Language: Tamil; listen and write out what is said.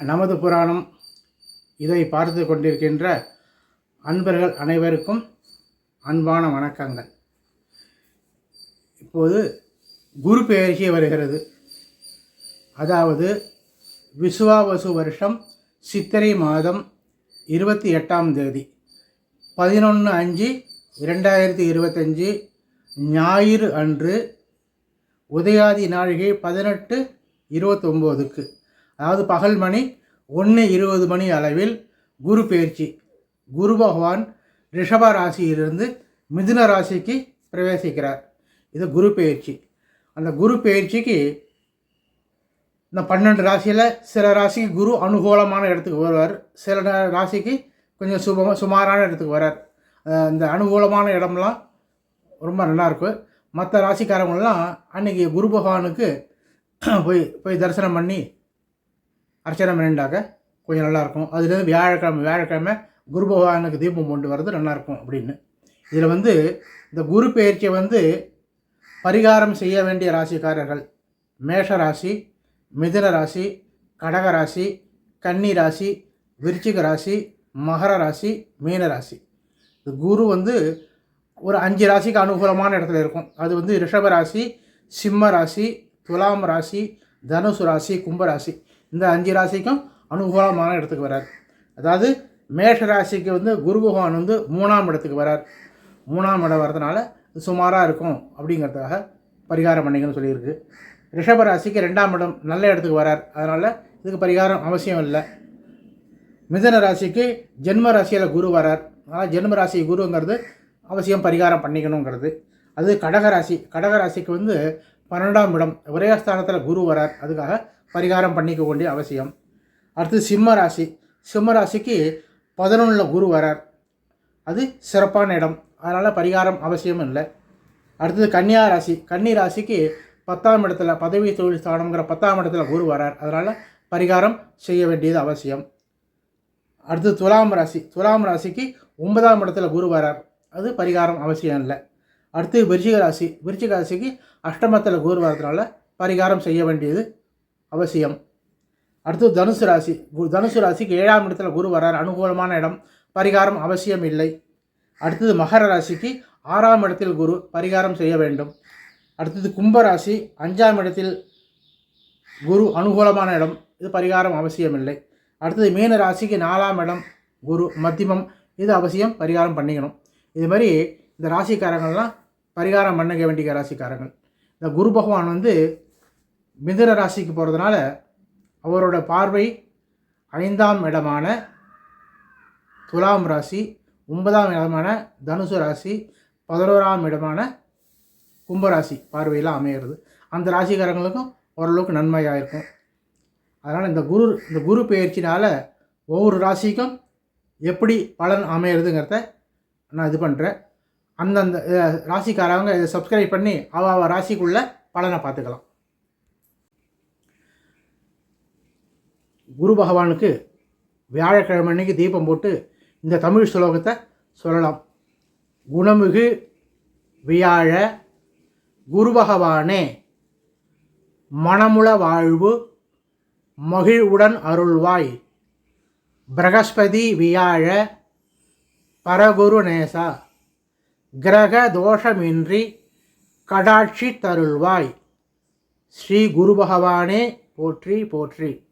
நமது புராணம் இதை பார்த்து கொண்டிருக்கின்ற அன்பர்கள் அனைவருக்கும் அன்பான வணக்கங்கள். இப்போது குரு பெயர்ச்சி வருகிறது. அதாவது விசுவாவசு வருஷம் சித்திரை மாதம் இருபத்தி எட்டாம் தேதி பதினொன்று அஞ்சு இரண்டாயிரத்தி இருபத்தஞ்சி ஞாயிறு அன்று உதயாதி நாழிகை பதினெட்டு இருபத்தொம்போதுக்கு. அதாவது பகல் மணி ஒன்று இருபது மணி அளவில் குரு பெயர்ச்சி குரு பகவான் ரிஷப ராசியிலிருந்து மிதுன ராசிக்கு பிரவேசிக்கிறார். இது குரு பெயர்ச்சி அந்த குரு பயிற்சிக்கு இந்த பன்னெண்டு ராசியில் சில ராசிக்கு குரு அனுகூலமான இடத்துக்கு வருவார். சில ராசிக்கு கொஞ்சம் சுபமாக சுமாரான இடத்துக்கு வரார். அந்த இந்த அனுகூலமான இடம்லாம் ரொம்ப நல்லாயிருக்கும் மற்ற ராசிக்காரங்களாம் அன்றைக்கி குரு பகவானுக்கு போய் போய் தரிசனம் பண்ணி அர்ச்சனை பண்ணிட்டாக்க கொஞ்சம் நல்லாயிருக்கும். அதுலேருந்து வியாழக்கிழமை வியாழக்கிழமை குரு பகவானுக்கு தீபம் கொண்டு வர்றது நல்லாயிருக்கும் அப்படின்னு. இதில் வந்து இந்த குரு பெயர்ச்சியை வந்து பரிகாரம் செய்ய வேண்டிய ராசிக்காரர்கள் மேஷ ராசி மிதுன ராசி கடக ராசி கன்னி ராசி விருச்சிக ராசி மகர ராசி மீன ராசி. இந்த குரு வந்து ஒரு அஞ்சு ராசிக்கு அனுகூலமான இடத்துல இருக்கும். அது வந்து ரிஷப ராசி சிம்ம ராசி துலாம் ராசி தனுசு ராசி கும்பராசி இந்த அஞ்சு ராசிக்கும் அனுகூலமான இடத்துக்கு வரார். அதாவது மேஷ ராசிக்கு வந்து குரு பகவான் வந்து மூணாம் இடத்துக்கு வரார். மூணாம் இடம் வரதுனால சுமாராக இருக்கும் அப்படிங்கிறதுக்காக பரிகாரம் பண்ணிக்கணும்னு சொல்லியிருக்கு. ரிஷப ராசிக்கு ரெண்டாம் இடம் நல்ல இடத்துக்கு வரார். அதனால் இதுக்கு பரிகாரம் அவசியம் இல்லை. மிதன ராசிக்கு ஜென்ம ராசியில் குரு வரார். அதனால் ஜென்ம ராசி குருங்கிறது அவசியம் பரிகாரம் பண்ணிக்கணுங்கிறது. அது கடகராசி கடகராசிக்கு வந்து பன்னெண்டாம் இடம் ஒரே ஸ்தானத்தில் குரு வரார். அதுக்காக பரிகாரம் பண்ணிக்க வேண்டிய அவசியம். அடுத்து சிம்ம ராசி. சிம்ம ராசிக்கு பதினொன்றில் குரு வரார். அது சிறப்பான இடம். அதனால் பரிகாரம் அவசியம் இல்லை. அடுத்தது கன்னியா ராசி. கன்னி ராசிக்கு பத்தாம் இடத்துல பதவி தொழில் ஸ்தானங்கிற பத்தாம் இடத்துல குரு வரார். அதனால் பரிகாரம் செய்ய வேண்டியது அவசியம். அடுத்து துலாம் ராசி. துலாம் ராசிக்கு ஒன்பதாம் இடத்துல குரு வரார். அது பரிகாரம் அவசியம் இல்லை. அடுத்து விருச்சிக ராசி. விருச்சிக ராசிக்கு அஷ்டமத்தில் குரு வரதுனால பரிகாரம் செய்ய வேண்டியது அவசியம். அடுத்து தனுசு ராசி. தனுசு ராசிக்கு ஏழாம் இடத்துல குரு வரார். அனுகூலமான இடம். பரிகாரம் அவசியம் இல்லை. அடுத்தது மகர ராசிக்கு ஆறாம் இடத்தில் குரு பரிகாரம் செய்ய வேண்டும். அடுத்தது கும்பராசி அஞ்சாம் இடத்தில் குரு அனுகூலமான இடம். இது பரிகாரம் அவசியம் இல்லை. அடுத்தது மீன ராசிக்கு நாலாம் இடம் குரு மத்தியமம் இது அவசியம். பரிகாரம் பண்ணிக்கணும். இது மாதிரி இந்த ராசிக்காரங்கள்லாம் பரிகாரம் பண்ணிக்க வேண்டிய ராசிக்காரங்கள். இந்த குரு பகவான் வந்து மிதுன ராசிக்கு போகிறதுனால அவரோட பார்வை ஐந்தாம் இடமான துலாம் ராசி ஒன்பதாம் இடமான தனுசு ராசி பதினோராம் இடமான கும்பராசி பார்வையெல்லாம் அமையிறது. அந்த ராசிக்காரங்களுக்கும் ஓரளவுக்கு நன்மையாக இருக்கும். அதனால் இந்த குரு இந்த குரு பயிற்சினால் ஒவ்வொரு ராசிக்கும் எப்படி பலன் அமையிறதுங்கிறத நான் இது பண்ணுறேன் அந்தந்த ராசிக்காரவங்க ராசிக்காரங்க இதை சப்ஸ்கிரைப் பண்ணி அவ அவ ராசிக்குள்ளே பலனை பார்த்துக்கலாம். குரு பகவானுக்கு வியாழக்கிழமை அன்னைக்கு தீபம் போட்டு இந்த தமிழ் ஸ்லோகத்தை சொல்லலாம். குணமிகு வியாழ குரு பகவானே மணமுள வாழ்வு மகிழ்வுடன் அருள்வாய். பிரகஸ்பதி வியாழ பரகுரு நேசா கிரக தோஷமின்றி கடாட்சி தருள்வாய். ஸ்ரீ குரு பகவானே போற்றி போற்றி.